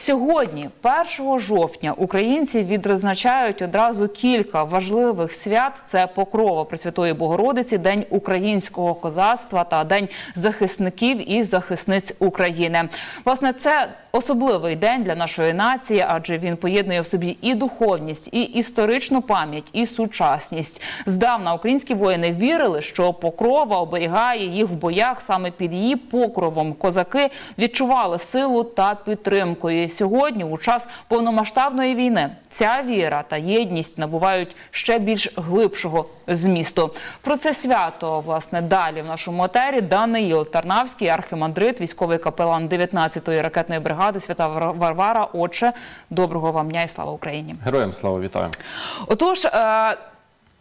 сьогодні, 1 жовтня, українці відзначають одразу кілька важливих свят: це Покрова Пресвятої Богородиці, День українського козацтва та День захисників і захисниць України. Власне, це особливий день для нашої нації, адже він поєднує в собі і духовність, і історичну пам'ять, і сучасність. Здавна українські воїни вірили, що Покрова оберігає їх в боях саме під її покровом. Козаки відчували силу та підтримку. Сьогодні, у час повномасштабної війни, ця віра та єдність набувають ще більш глибшого змісту. Про це свято власне далі в нашому етері Даниїл Тарнавський, архимандрит, військовий капелан 19-ї ракетної бригади Свята Вар- Варвара. Отче, доброго вам дня і слава Україні. Героям слава вітаю. Отож, е,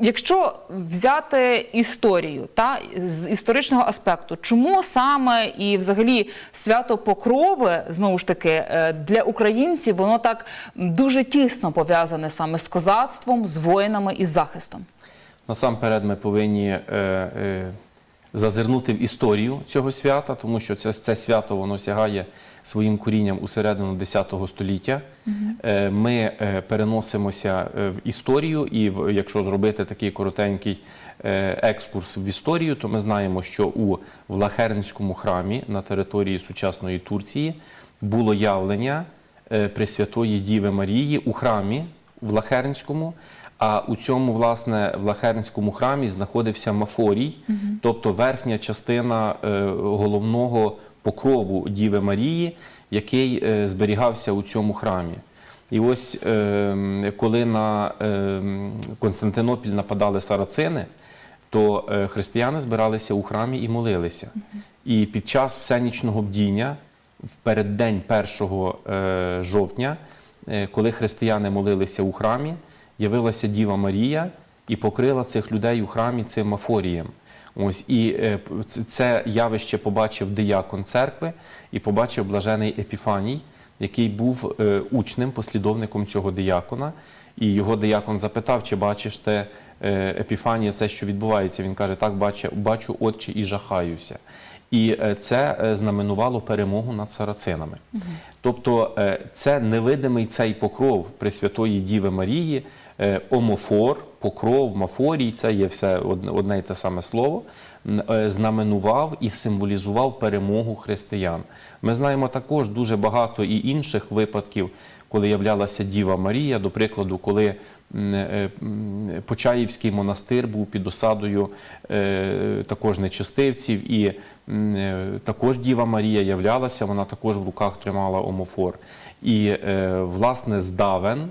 якщо взяти історію та з історичного аспекту, чому саме і взагалі свято Покрови знову ж таки е, для українців воно так дуже тісно пов'язане саме з козацтвом, з воїнами і з захистом? Насамперед, ми повинні е, е, зазирнути в історію цього свята, тому що це, це свято воно сягає своїм корінням у середину X століття. Е, ми е, переносимося е, в історію, і якщо зробити такий коротенький екскурс в історію, то ми знаємо, що у Влахернському храмі на території сучасної Турції було явлення Пресвятої Діви Марії у храмі в Лахернському. А у цьому, власне, в Лахернському храмі знаходився Мафорій, тобто верхня частина головного покрову Діви Марії, який е, зберігався у цьому храмі. І ось е, коли на е, Константинопіль нападали сарацини, то е, християни збиралися у храмі і молилися. І під час всенічного бдіння, в переддень 1 е, жовтня, коли християни молилися у храмі, явилася Діва Марія і покрила цих людей у храмі цим мафорієм. Ось і е, це явище побачив диякон церкви і побачив блажений Епіфаній, який був е, учнем, послідовником цього диякона. І його диякон запитав, чи бачиш те Епіфанія, це що відбувається. Він каже: Так, бачу, бачу отче і жахаюся. І е, це знаменувало перемогу над сарацинами. Тобто е, це невидимий цей покров Пресвятої Діви Марії, омофор, покров, мафорій, це є все одне й те саме слово, е, знаменував і символізував перемогу християн. Ми знаємо також дуже багато і інших випадків, коли являлася Діва Марія, до прикладу, коли е, Почаївський монастир був під осадою е, також нечистивців, і е, також Діва Марія являлася, вона також в руках тримала омофор. І, е, власне, здавен,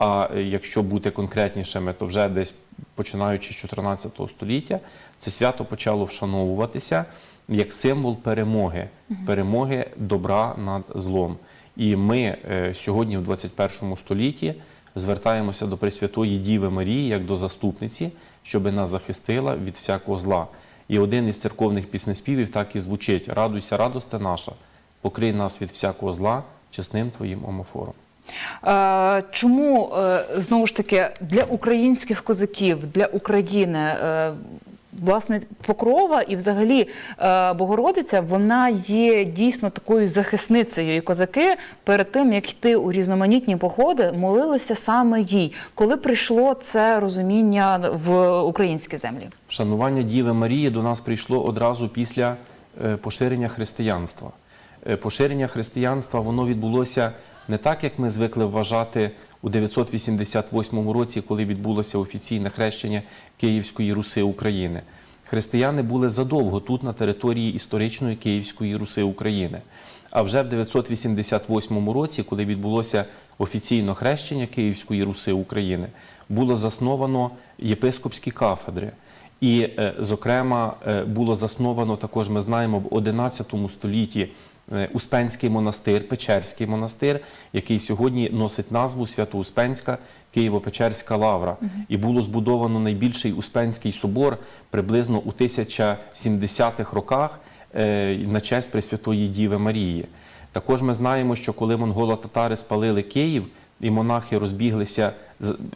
а якщо бути конкретнішими, то вже десь починаючи з 14 століття, це свято почало вшановуватися як символ перемоги, перемоги добра над злом. І ми е, сьогодні, в 21 столітті, звертаємося до Пресвятої Діви Марії як до заступниці, щоб нас захистила від всякого зла. І один із церковних піснеспівів так і звучить: Радуйся, радосте наша, покрий нас від всякого зла чесним твоїм омофором. Е, Чому е, знову ж таки для українських козаків, для України е, власне покрова і взагалі Богородиця вона є дійсно такою захисницею. І козаки перед тим як йти у різноманітні походи, молилися саме їй. Коли прийшло це розуміння в українські землі? Вшанування Діви Марії до нас прийшло одразу після поширення християнства. Поширення християнства воно відбулося не так, як ми звикли вважати у 988 році, коли відбулося офіційне хрещення Київської Руси України. Християни були задовго тут, на території історичної Київської Руси України. А вже в 988 році, коли відбулося офіційно хрещення Київської Руси України, було засновано єпископські кафедри. І, е, зокрема, е, було засновано також, ми знаємо, в 11 столітті Успенський монастир, Печерський монастир, який сьогодні носить назву Свято-Успенська Києво-Печерська лавра. І було збудовано найбільший Успенський собор приблизно у 1070-х роках е, на честь Пресвятої Діви Марії. Також ми знаємо, що коли монголо-татари спалили Київ, і монахи розбіглися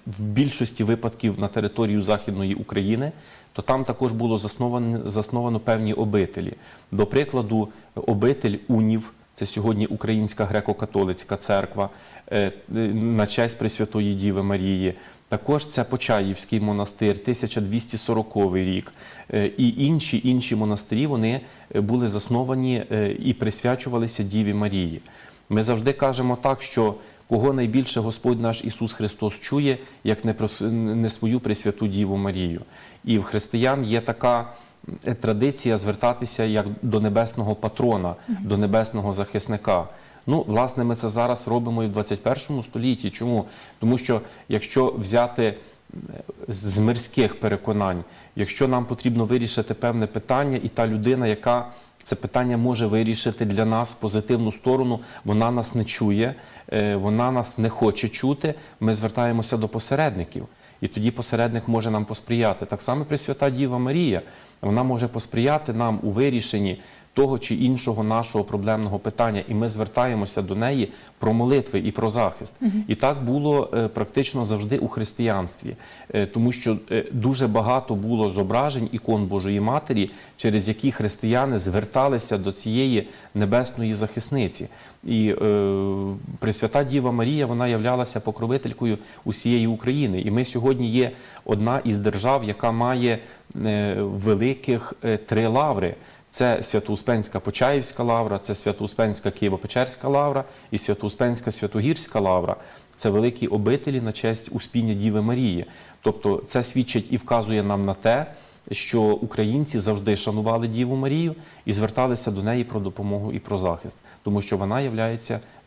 в більшості випадків на територію Західної України, то там також було засновано, засновано певні обителі. До прикладу, обитель унів Це сьогодні Українська греко-католицька церква е, е, на честь Пресвятої Діви Марії. Також це Почаївський монастир, 1240 рік. Е, І інші інші монастирі вони були засновані і присвячувалися Діві Марії. Ми завжди кажемо так, що кого найбільше Господь наш Ісус Христос чує, як не, про, не свою Пресвяту Діву Марію. І в християн є така е, традиція звертатися як до небесного патрона, до небесного захисника. Ну, власне, ми це зараз робимо і в 21 столітті. Чому? Тому що якщо взяти е, з мирських переконань, якщо нам потрібно вирішити певне питання, і та людина, яка це питання може вирішити для нас позитивну сторону, вона нас не чує, вона нас не хоче чути. Ми звертаємося до посередників. І тоді посередник може нам посприяти. Так само Пресвята Діва Марія, вона може посприяти нам у вирішенні того чи іншого нашого проблемного питання, і ми звертаємося до неї про молитви і про захист. І так було е, практично завжди у християнстві, Е, тому що е, дуже багато було зображень ікон Божої Матері, через які християни зверталися до цієї небесної захисниці. І е, Пресвята Діва Марія вона являлася покровителькою усієї України. І ми сьогодні є одна із держав, яка має великих три лаври. Це Свято-Успенська Почаївська лавра, це Свято-Успенська Києво-Печерська лавра і Свято-Успенська Святогірська лавра. Це великі обителі на честь Успіння Діви Марії. Тобто це свідчить і вказує нам на те, що українці завжди шанували Діву Марію і зверталися до неї про допомогу і про захист, тому що вона є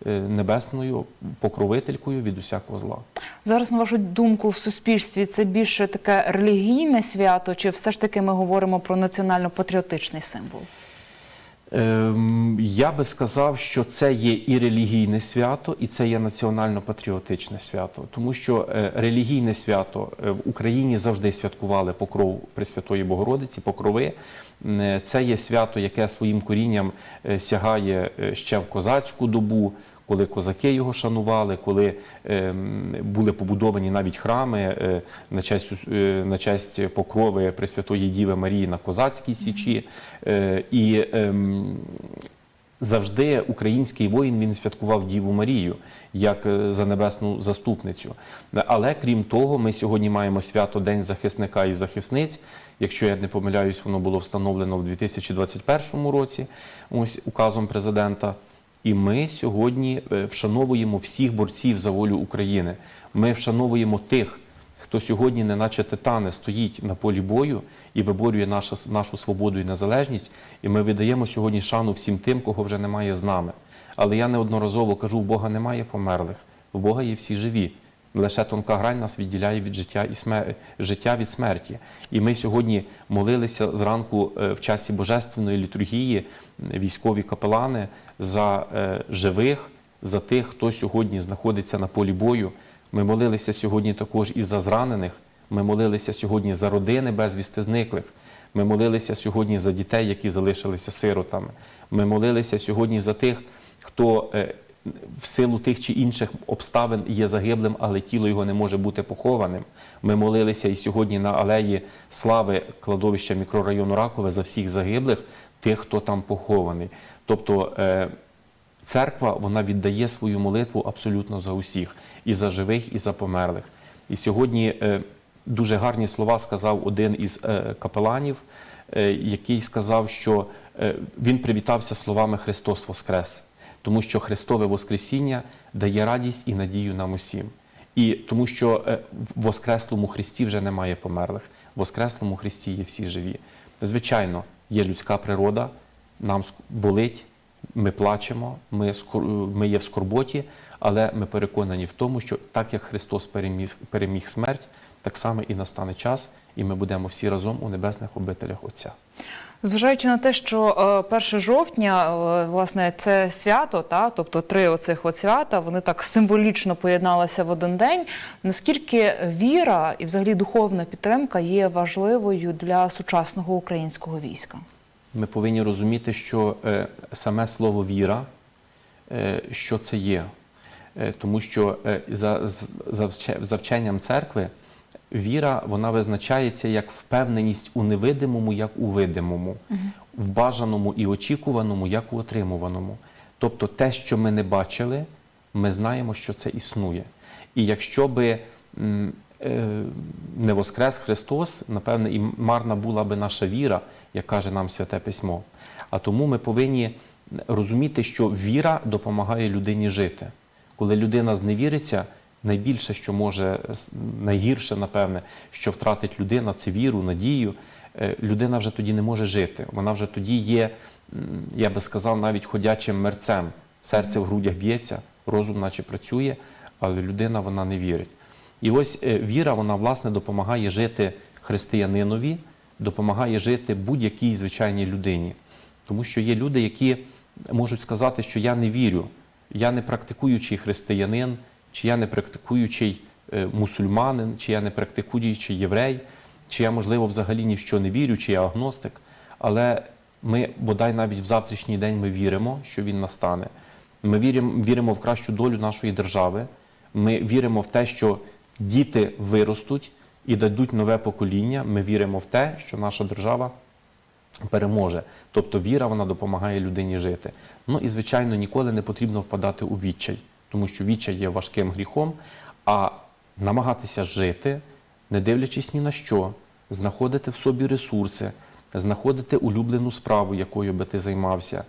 небесною покровителькою від усякого зла. Зараз, на вашу думку, в суспільстві це більше таке релігійне свято, чи все ж таки ми говоримо про національно-патріотичний символ? Ем, Я би сказав, що це є і релігійне свято, і це є національно-патріотичне свято, тому що е, релігійне свято е, в Україні завжди святкували покров Пресвятої Богородиці, покрови. Е, Це є свято, яке своїм корінням сягає ще в козацьку добу. Коли козаки його шанували, коли ем, були побудовані навіть храми е, на честь, е, на честь покрови Пресвятої Діви Марії на Козацькій Січі. Е, і ем, завжди український воїн він святкував Діву Марію як за небесну заступницю. Але крім того, ми сьогодні маємо свято День захисника і захисниць. Якщо я не помиляюсь, воно було встановлено в 2021 році, ось указом президента. І ми сьогодні е, вшановуємо всіх борців за волю України. Ми вшановуємо тих, хто сьогодні, неначе титани, стоїть на полі бою і виборює нашу, нашу свободу і незалежність. І ми видаємо сьогодні шану всім тим, кого вже немає з нами. Але я неодноразово кажу: в Бога немає померлих, в Бога є всі живі. Лише тонка грань нас відділяє від життя і смер... життя від смерті. І ми сьогодні молилися зранку е, в часі божественної літургії, військові капелани за е, живих, за тих, хто сьогодні знаходиться на полі бою. Ми молилися сьогодні також і за зранених. Ми молилися сьогодні за родини безвісти зниклих. Ми молилися сьогодні за дітей, які залишилися сиротами. Ми молилися сьогодні за тих, хто е, в силу тих чи інших обставин є загиблим, але тіло його не може бути похованим. Ми молилися і сьогодні на алеї слави кладовища мікрорайону Ракове за всіх загиблих, тих, хто там похований. Тобто е, церква вона віддає свою молитву абсолютно за усіх, і за живих, і за померлих. І сьогодні е, дуже гарні слова сказав один із е, капеланів, який сказав, що він привітався словами Христос Воскрес, тому що Христове Воскресіння дає радість і надію нам усім. І тому що е, в Воскреслому Христі вже немає померлих, в Воскреслому Христі є всі живі. Звичайно, є людська природа, нам болить, ми плачемо, ми, є в скорботі, але ми переконані в тому, що так як Христос переміг смерть, так само і настане час, і ми будемо всі разом у небесних обителях Отця. Зважаючи на те, що е, 1 жовтня, е, власне, це свято, та, тобто три оцих от свята, вони так символічно поєдналися в один день. Наскільки віра і взагалі духовна підтримка є важливою для сучасного українського війська? Ми повинні розуміти, що е, саме слово віра, е, що це є. Е, тому що е, за, за, за вченням церкви віра вона визначається як впевненість у невидимому, як у видимому, в бажаному і очікуваному, як у отримуваному. Тобто те, що ми не бачили, ми знаємо, що це існує. І якщо би е, не воскрес Христос, напевне, і марна була би наша віра, як каже нам Святе Письмо. А тому ми повинні розуміти, що віра допомагає людині жити. Коли людина зневіриться, найбільше, що може, найгірше, напевне, що втратить людина, це віру, надію. Е, Людина вже тоді не може жити. Вона вже тоді є, я би сказав, навіть ходячим мерцем. Серце в грудях б'ється, розум наче працює, але людина вона не вірить. І ось е, віра, вона власне допомагає жити християнинові, допомагає жити будь-якій звичайній людині. Тому що є люди, які можуть сказати, що я не вірю, я не практикуючий християнин, чи я не практикуючий е, мусульманин, чи я не практикуючий єврей, чи я, можливо, взагалі ні в що не вірю, чи я агностик. Але ми, бодай навіть в завтрашній день, ми віримо, що він настане. Ми віримо, віримо в кращу долю нашої держави. Ми віримо в те, що діти виростуть і дадуть нове покоління. Ми віримо в те, що наша держава переможе. Тобто віра вона допомагає людині жити. Ну і звичайно, ніколи не потрібно впадати у відчай, тому що відчай є важким гріхом, а намагатися жити, не дивлячись ні на що, знаходити в собі ресурси, знаходити улюблену справу, якою би ти займався,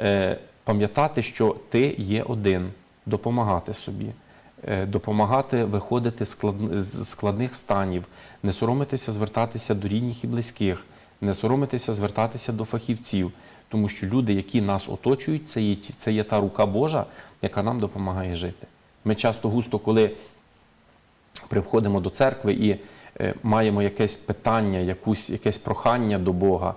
е, пам'ятати, що ти є один, допомагати собі. е, Допомагати виходити з складних станів, не соромитися звертатися до рідних і близьких, не соромитися звертатися до фахівців, тому що люди, які нас оточують, це є, це є та рука Божа, яка нам допомагає жити. Ми часто густо, коли приходимо до церкви і е, маємо якесь питання, якусь, якесь прохання до Бога.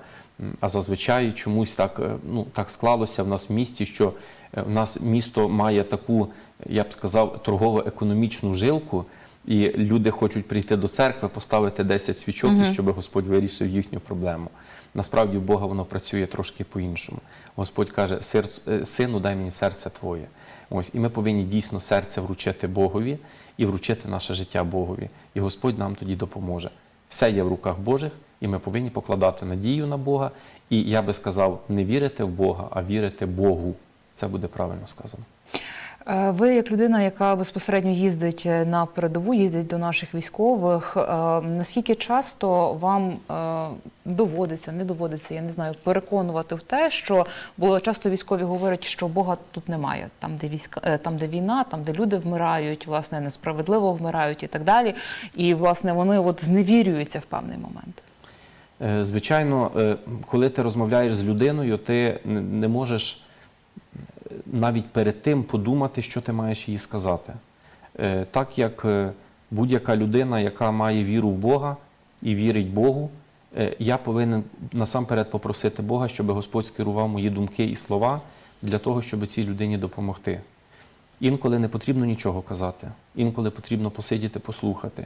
А зазвичай чомусь так, е, ну, так склалося в нас в місті, що е, в нас місто має таку, я б сказав, торгово-економічну жилку, і люди хочуть прийти до церкви, поставити 10 свічок, і щоб Господь вирішив їхню проблему. Насправді в Бога воно працює трошки по-іншому. Господь каже: «Сир- е, сину, дай мені серце твоє. Ось, і ми повинні дійсно серце вручити Богові і вручити наше життя Богові. І Господь нам тоді допоможе. Все є в руках Божих, і ми повинні покладати надію на Бога. І я би сказав, не вірити в Бога, а вірити Богу. Це буде правильно сказано. Е, Ви, як людина, яка безпосередньо їздить е, на передову, їздить до наших військових, е, наскільки часто вам доводиться, не доводиться, я не знаю, переконувати в те, що бо часто військові говорять, що Бога тут немає, там, де війська, там, де війна, там, де люди вмирають, власне, несправедливо вмирають і так далі. І власне вони от зневірюються в певний момент. Звичайно, коли ти розмовляєш з людиною, ти не- можеш навіть перед тим подумати, що ти маєш їй сказати. Е, Так як е, будь-яка людина, яка має віру в Бога і вірить Богу, е, я повинен насамперед попросити Бога, щоб Господь скерував мої думки і слова для того, щоб цій людині допомогти. Інколи не потрібно нічого казати, інколи потрібно посидіти, послухати.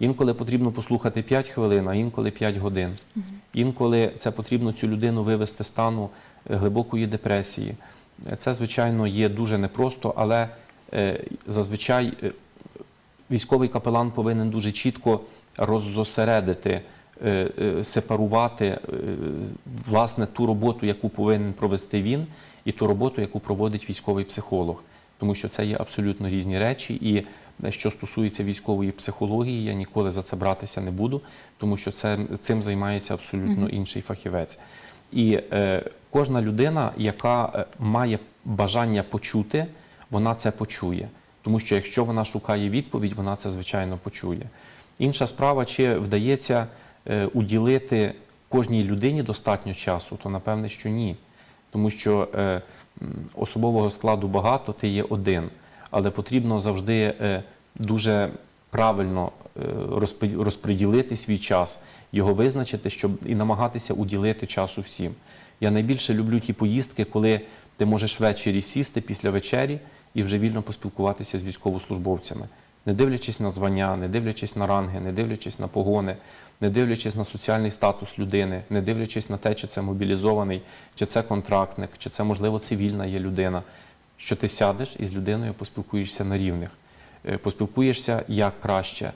Інколи потрібно послухати 5 хвилин, а інколи 5 годин. Інколи це потрібно цю людину вивести з стану глибокої депресії. Це, звичайно, є дуже непросто, але е, зазвичай е, військовий капелан повинен дуже чітко роззосередити, е, сепарувати власне ту роботу, яку повинен провести він, і ту роботу, яку проводить військовий психолог. Тому що це є абсолютно різні речі. І що стосується військової психології, я ніколи за це братися не буду, тому що це, цим займається абсолютно інший фахівець. І е, кожна людина, яка е, має бажання почути, вона це почує. Тому що якщо вона шукає відповідь, вона це звичайно почує. Інша справа, чи вдається е, уділити кожній людині достатньо часу, то напевне, що ні. Тому що е, особового складу багато, ти є один. Але потрібно завжди дуже правильно розподілити свій час, його визначити, щоб і намагатися уділити часу всім. Я найбільше люблю ті поїздки, коли ти можеш ввечері сісти після вечері і вже вільно поспілкуватися з військовослужбовцями, не дивлячись на звання, не дивлячись на ранги, не дивлячись на погони, не дивлячись на соціальний статус людини, не дивлячись на те, чи це мобілізований, чи це контрактник, чи це, можливо, цивільна є людина, що ти сядеш і з людиною поспілкуєшся на рівних, Е, поспілкуєшся як краще,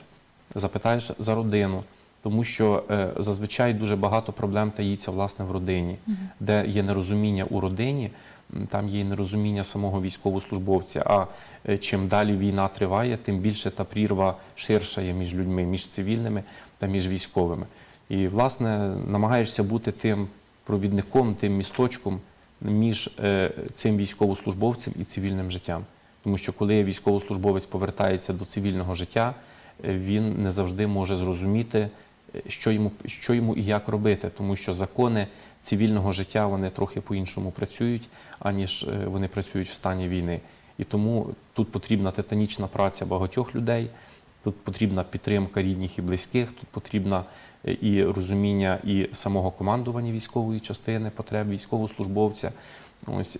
запитаєш за родину. Тому що е, зазвичай дуже багато проблем таїться власне в родині, де є нерозуміння у родині, там є нерозуміння самого військовослужбовця. А е, чим далі війна триває, тим більше та прірва ширша є між людьми, між цивільними та між військовими. І, власне, намагаєшся бути тим провідником, тим місточком між е, цим військовослужбовцем і цивільним життям. Тому що коли військовослужбовець повертається до цивільного життя, він не завжди може зрозуміти, е, що йому, що йому і як робити, тому що закони цивільного життя вони трохи по-іншому працюють, аніж е, вони працюють в стані війни. І тому тут потрібна титанічна праця багатьох людей, тут потрібна підтримка рідних і близьких, тут потрібна е, і розуміння і самого командування військової частини, потреб військовослужбовця. Ось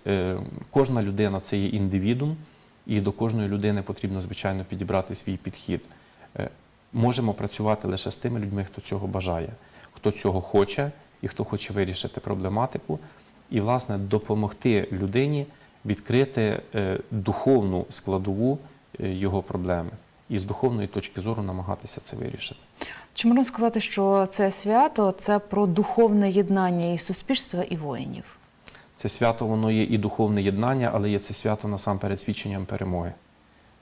кожна людина це є індивідум, і до кожної людини потрібно, звичайно, підібрати свій підхід. Е, Можемо працювати лише з тими людьми, хто цього бажає, хто цього хоче і хто хоче вирішити проблематику, і, власне, допомогти людині відкрити е, духовну складову е, його проблеми і з духовної точки зору намагатися це вирішити. Чи можна сказати, що це свято це про духовне єднання і суспільства, і воїнів? Це свято воно є і духовне єднання, але є це свято насамперед свідченням перемоги.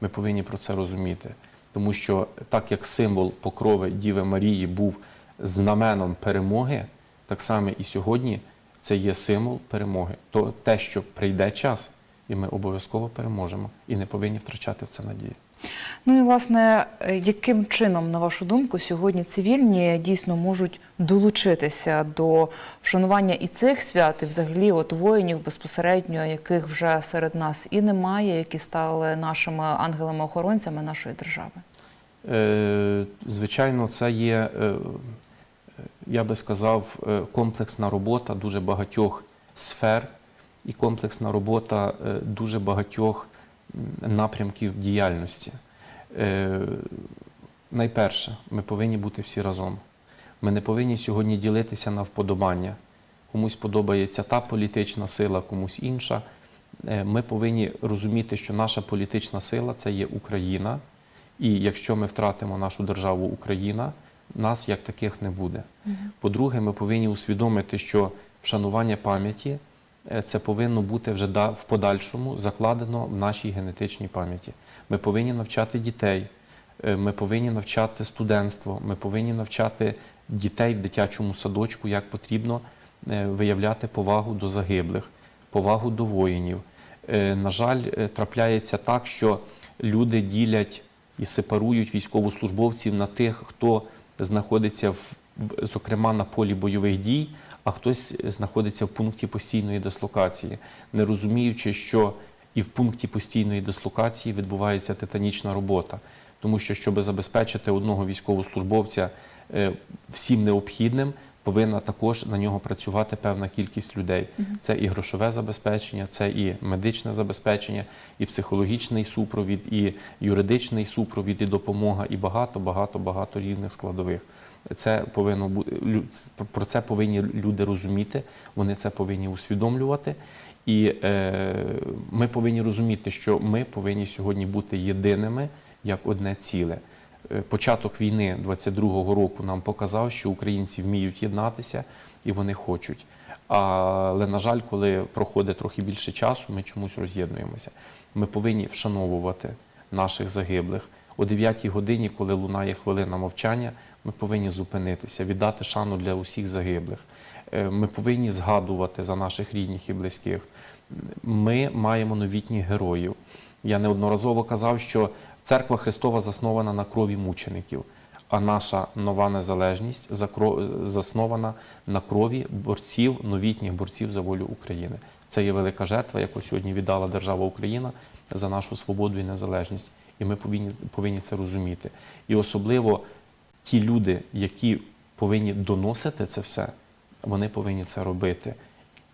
Ми повинні про це розуміти. Тому що так як символ покрови Діви Марії був знаменом перемоги, так само і сьогодні це є символ перемоги. То те, що прийде час, і ми обов'язково переможемо, і не повинні втрачати в це надію. Ну і власне, яким чином, на вашу думку, сьогодні цивільні дійсно можуть долучитися до вшанування і цих свят, і взагалі от воїнів безпосередньо, яких вже серед нас і немає, які стали нашими ангелами-охоронцями нашої держави? Е, Звичайно, це є, е, я би сказав, е, комплексна робота дуже багатьох сфер і комплексна робота е, дуже багатьох напрямків діяльності. Е, Найперше, ми повинні бути всі разом. Ми не повинні сьогодні ділитися на вподобання. Комусь подобається та політична сила, комусь інша. Е, Ми повинні розуміти, що наша політична сила це є Україна. І якщо ми втратимо нашу державу Україна, нас як таких не буде. По-друге, ми повинні усвідомити, що вшанування пам'яті це повинно бути вже в подальшому закладено в нашій генетичній пам'яті. Ми повинні навчати дітей, е, ми повинні навчати студентство, ми повинні навчати дітей в дитячому садочку, як потрібно е, виявляти повагу до загиблих, повагу до воїнів. Е, На жаль, е, трапляється так, що люди ділять і сепарують військовослужбовців на тих, хто знаходиться в- зокрема на полі бойових дій, а хтось знаходиться в пункті постійної дислокації, не розуміючи, що і в пункті постійної дислокації відбувається титанічна робота. Тому що, щоб забезпечити одного військовослужбовця е, всім необхідним, повинна також на нього працювати певна кількість людей. Це і грошове забезпечення, це і медичне забезпечення, і психологічний супровід, і юридичний супровід, і допомога, і багато, багато, багато різних складових. Це повинно бути про це повинні люди розуміти, вони це повинні усвідомлювати. І е, ми повинні розуміти, що ми повинні сьогодні бути єдиними як одне ціле. Е, Початок війни 22-го року нам показав, що українці вміють єднатися і вони хочуть. Але, на жаль, коли проходить трохи більше часу, ми чомусь роз'єднуємося. Ми повинні вшановувати наших загиблих. О 9 годині, коли лунає хвилина мовчання, ми повинні зупинитися, віддати шану для усіх загиблих. Е, Ми повинні згадувати за наших рідних і близьких. Ми маємо новітніх героїв. Я неодноразово казав, що церква Христова заснована на крові мучеників, а наша нова незалежність заснована на крові борців, новітніх борців за волю України. Це є велика жертва, яку сьогодні віддала держава Україна за нашу свободу і незалежність. І ми повинні, повинні це розуміти. І особливо ті люди, які повинні доносити це все, вони повинні це робити.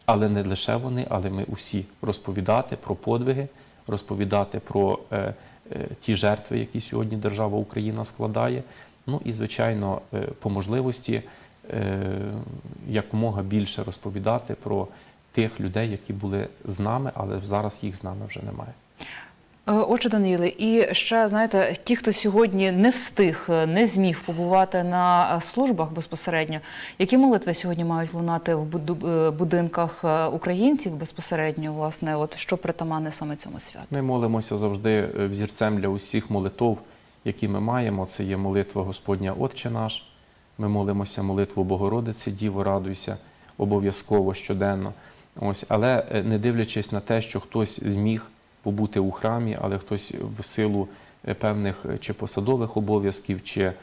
Але не лише вони, але ми усі розповідати про подвиги, розповідати про е, е, ті жертви, які сьогодні держава Україна складає. Ну і, звичайно, е, по можливості е, якомога більше розповідати про тих людей, які були з нами, але зараз їх з нами вже немає. Е, Отже, Даниле, і ще знаєте, ті, хто сьогодні не встиг, е, не зміг побувати на е, службах безпосередньо, які молитви сьогодні мають лунати в будинках українців безпосередньо, власне, от що притаманне саме цьому святу? Ми молимося завжди взірцем для усіх молитов, які ми маємо. Це є молитва Господня Отче наш. Ми молимося молитву Богородиці, Діво, радуйся, обов'язково щоденно. Ось, але не дивлячись на те, що хтось зміг побути у храмі, але хтось в силу е, певних е, чи посадових обов'язків, чи е,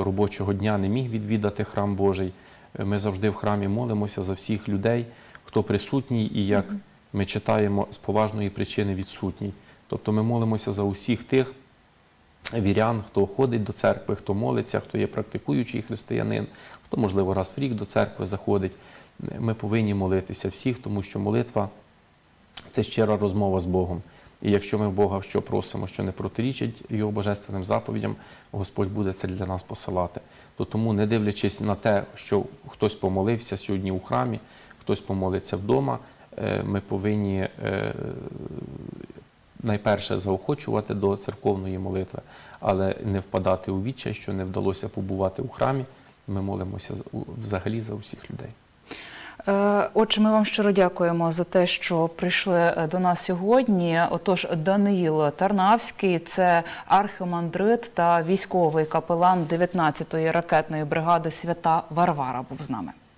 робочого дня не міг відвідати храм Божий. Ми завжди в храмі молимося за всіх людей, хто присутній, і як ми читаємо з поважної причини відсутній. Тобто ми молимося за усіх тих вірян, хто ходить до церкви, хто молиться, хто є практикуючий християнин, хто, можливо, раз в рік до церкви заходить. Ми повинні молитися всіх, тому що молитва це щира розмова з Богом. І якщо ми в Бога що просимо, що не протирічить його божественним заповідям, Господь буде це для нас посилати. То тому, не дивлячись на те, що хтось помолився сьогодні у храмі, хтось помолиться вдома, е, ми повинні е, найперше заохочувати до церковної молитви, але не впадати у відчай, що не вдалося побувати у храмі. Ми молимося взагалі за усіх людей. Е, Отже, ми вам щиро дякуємо за те, що прийшли е, до нас сьогодні. Отож, Даниїл Тарнавський, це архимандрит та військовий капелан 19-ї ракетної бригади Свята Варвара був з нами.